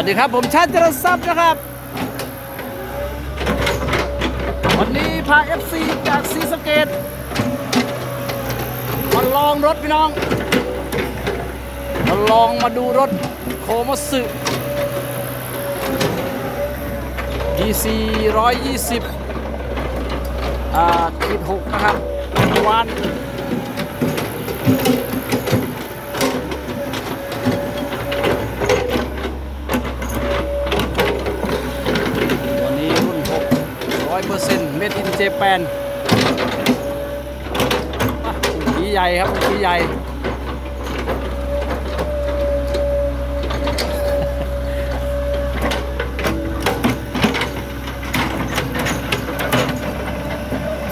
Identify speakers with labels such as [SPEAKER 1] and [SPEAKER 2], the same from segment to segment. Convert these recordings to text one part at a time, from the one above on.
[SPEAKER 1] วัสดีครับผมชาติจรศัพย์นะครับ วันนี้พา FC จากซีสเกตมาลองรถพี่น้องมาลองมาดูรถโคมัสึ DC 120อ่าขีด6นะครับวันนี้รุ่น 6 100เปอร์เซ็นต์ เจแปนผีใหญ่ครับผีใหญ่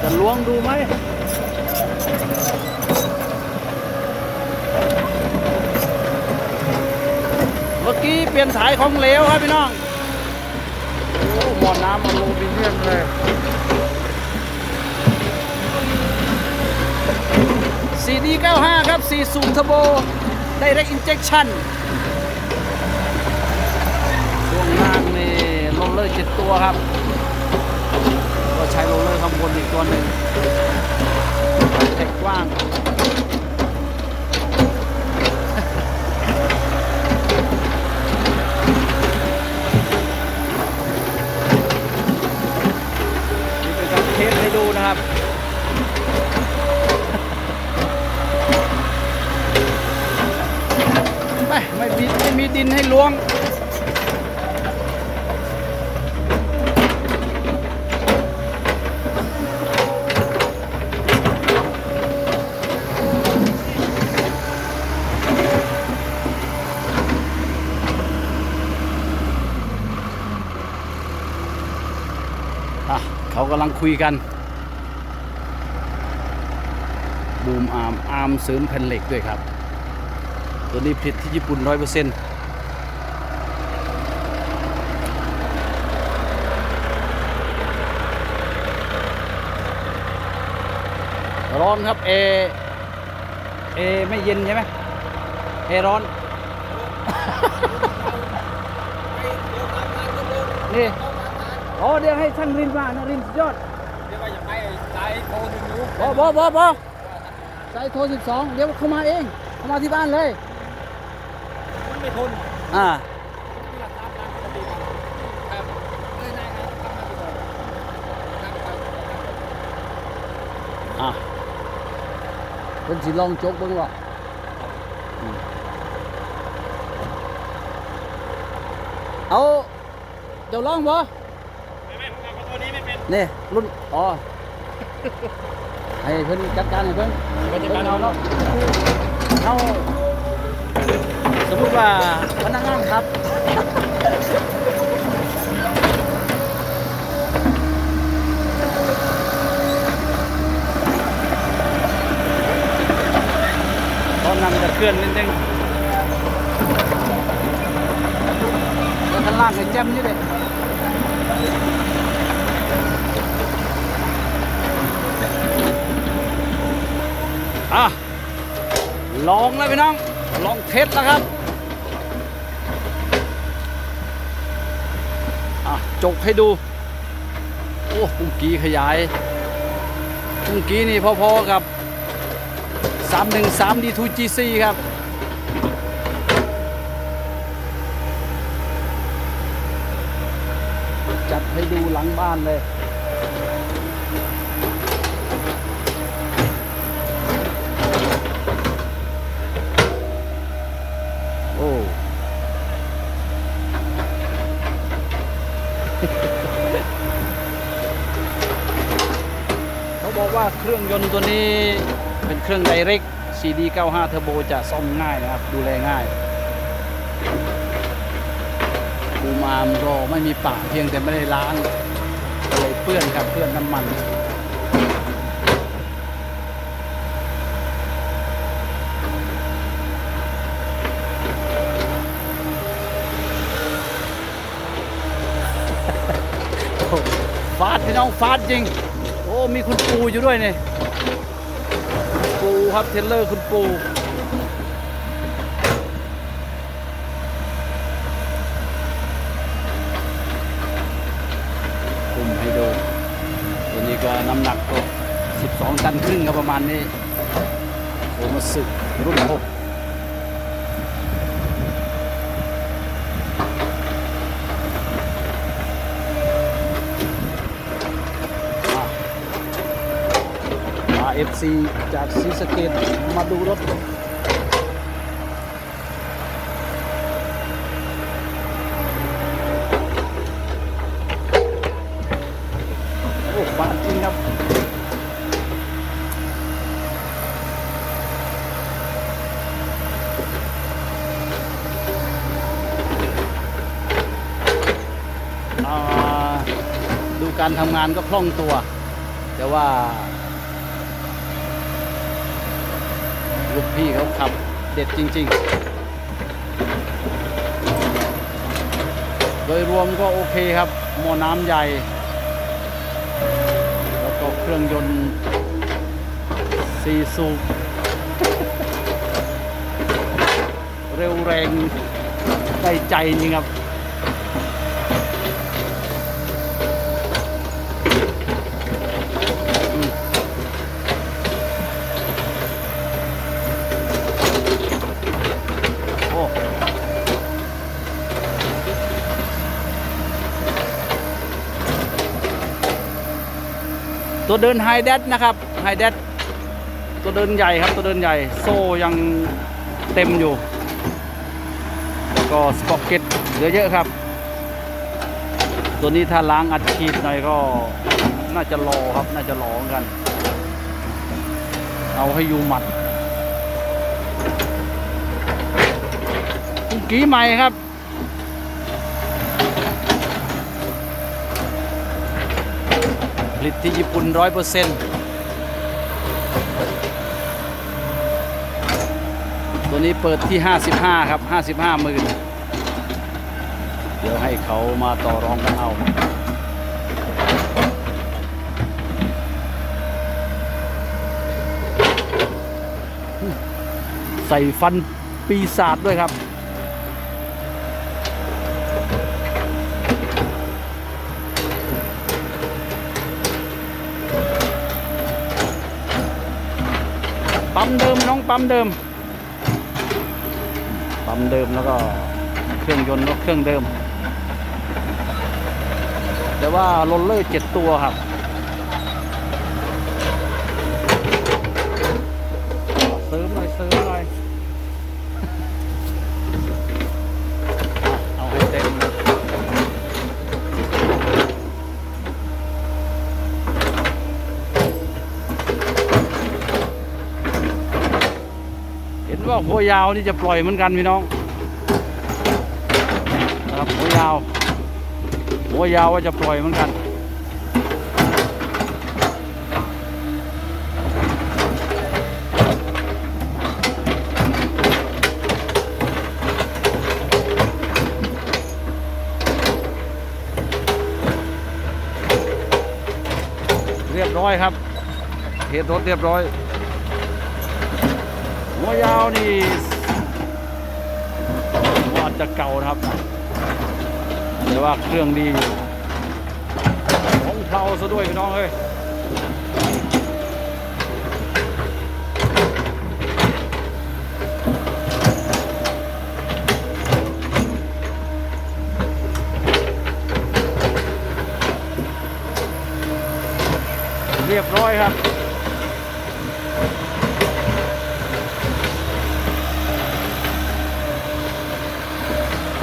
[SPEAKER 1] จะล้วงดูไหมเมื่อกี้เปลี่ยนสายของเหลวครับพี่น้อง โอ้หมอน้ำอลูมิเนียมเลย สีดี95 ครับสีสูงเทอร์โบ Direct Injection ช่วงล่างนี่โรลเลอร์เจ็ดตัวครับ ก็ใช้โรลเลอร์ข้างบนอีกตัวหนึ่งแท็กกว้างนี่เป็นการเทสให้ดูนะครับ ไม่ไมีดินให้ล้วง อะ เขากำลังคุยกัน บูมอาร์มอาร์มเสริมแผ่นเหล็กด้วยครับ ตัวนี้ผลิตที่ญี่ปุ่นร้อยเปอร์เซ็นต์ร้อนครับเอเอไม่เย็นใช่ไหมเอร้อน นี่อ๋อเดี๋ยวให้ช่างรินมานะรินสุดยอด
[SPEAKER 2] เดี๋ยวว่าจะไปสายโทรถึงรู้
[SPEAKER 1] บอบอบอบอสายโทร12เดี๋ยวเขามาเองเขามาที่บ้านเลย
[SPEAKER 2] มัน ไม่ทน
[SPEAKER 1] อ่า
[SPEAKER 2] ที่หลักตามตามปกติครับเลยนายครับทำมาที่บอกครับครับ
[SPEAKER 1] อะเป็นสิลองจกเบ้างวะอืมเอาเดี๋ยวลองบ่
[SPEAKER 2] ไม่ไม่ผมทำตัวนี้ไม่เป็น
[SPEAKER 1] นี่รุ่นอ๋อให้เพิ่นจัดการให้เพิ่น
[SPEAKER 2] ก็จะการเอา
[SPEAKER 1] เนาะเอา สมมติว่าพนักงานครับ ตอนนั้นจะเคลื่อนนิดนึงแล้วข้างล่างไอ้แจ่มนี่เลยอะลองแล้วพี่น้อง ลองเทสแล้วครับ อะ จกให้ดู โอ้ปุ้งกี้ขยายปุ้งกี้นี่พอๆกับ 313 D2GC ครับ จัดให้ดูหลังบ้านเลย โอ้ เขาบอก ว่าเครื่องยนต์ตัวนี้เป็นเครื่องไดเรก CD 95 Turbo จะซ่อมง่ายนะครับ ดูแลง่ายปูมามก็ไม่มีปะเพียงแต่ไม่ได้ล้างเลยเปื้อนครับเปื้อนน้ำมันโอ้ฟาดพี่น้องฟาดจริง มีคุณปูอยู่ด้วยเนี่ยปูครับเทเลอร์คุณปูคุมให้ดูตัวนี้ก็น้ำหนักก็ 12 ตันครึ่งก็ประมาณนี้โอมาสึกรุ่น 6 เอฟซีจากศรีสะเกดมาดูรถโอ้บานจริงครับอ่าดูการทำงานก็คล่องตัว แต่ว่า ลูกพี่เขาขับเด็ดจริง ๆ โดยรวมก็โอเคครับหม้อน้ำใหญ่ แล้วก็เครื่องยนต์ซีสูเร็วแรงได้ใจจริงครับ ตัวเดินไฮแดดนะครับไฮแดดตัวเดินใหญ่ครับตัวเดินใหญ่ โซ่ยังเต็มอยู่ แล้วก็สปอกเก็ตเหลือเยอะครับ ตัวนี้ถ้าล้างอัดฉีดหน่อยก็น่าจะรอครับน่าจะรอเหมือนกัน เอาให้อยู่หมัดกุงกีใหม่ครับ ผลิตที่ญี่ปุ่นร้อยเปอร์เซ็นต์ตัวนี้เปิดที่ 55 ครับ 55หมื่นเดี๋ยวให้เขามาต่อรองกันเอาใส่ฟันปีศาจด้วยครับ ปั๊มเดิมน้องปั๊มเดิม ปั๊มเดิมแล้วก็เครื่องยนต์ก็เครื่องเดิม แต่ว่าโรลเลอร์เจ็ดตัวครับ เสริมหน่อยเสริมหน่อย เอาให้เต็ม็หัวยาวนี่จะปล่อยเหมือนกันพี่น้องนะครับหัวยาวหัวยาวว่าจะปล่อยเหมือนกันเรียบร้อยครับเทรถเรียบร้อย หัวยาวนี่วอาจจะเก่านะครับ แต่ว่าเครื่องดีอยู่ของเพลาซะด้วยพี่น้องเฮ้ยเรียบร้อยครับ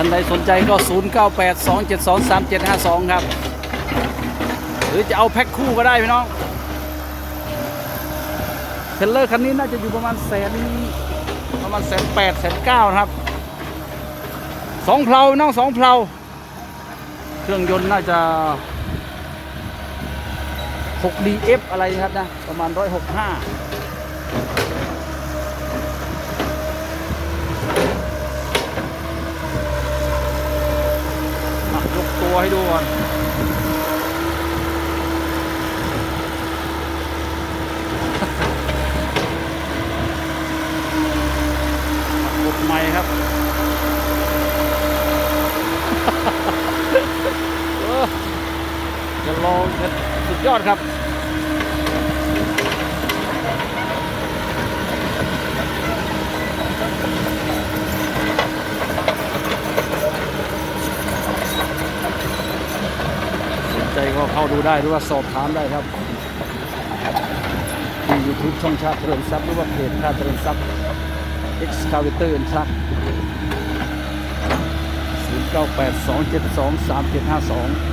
[SPEAKER 1] านใดสนใจก็ 0982723752 ครับ หรือจะเอาแพ็คคู่ก็ได้พี่น้องเทเลอร์คันนี้น่าจะอยู่ประมาณแสนประมาณแสนแปดแสนเก้านะครับสองเพลาพี่น้องสองเพลาเครื่องยนต์น่าจะ 6DF อะไรนะครับนะ ประมาณ 165 อะยกตัวให้ดูก่อน กดใหม่ครับ เออจะลองจะ อดครับสนใจก็เข้าดูได้หรือว่าสอบถามได้ครับที่ YouTube ช่องชาติเจริญทรัพย์หรือว่าเพจชาติเจริญทรัพย์ Excavator and Truck 0982723752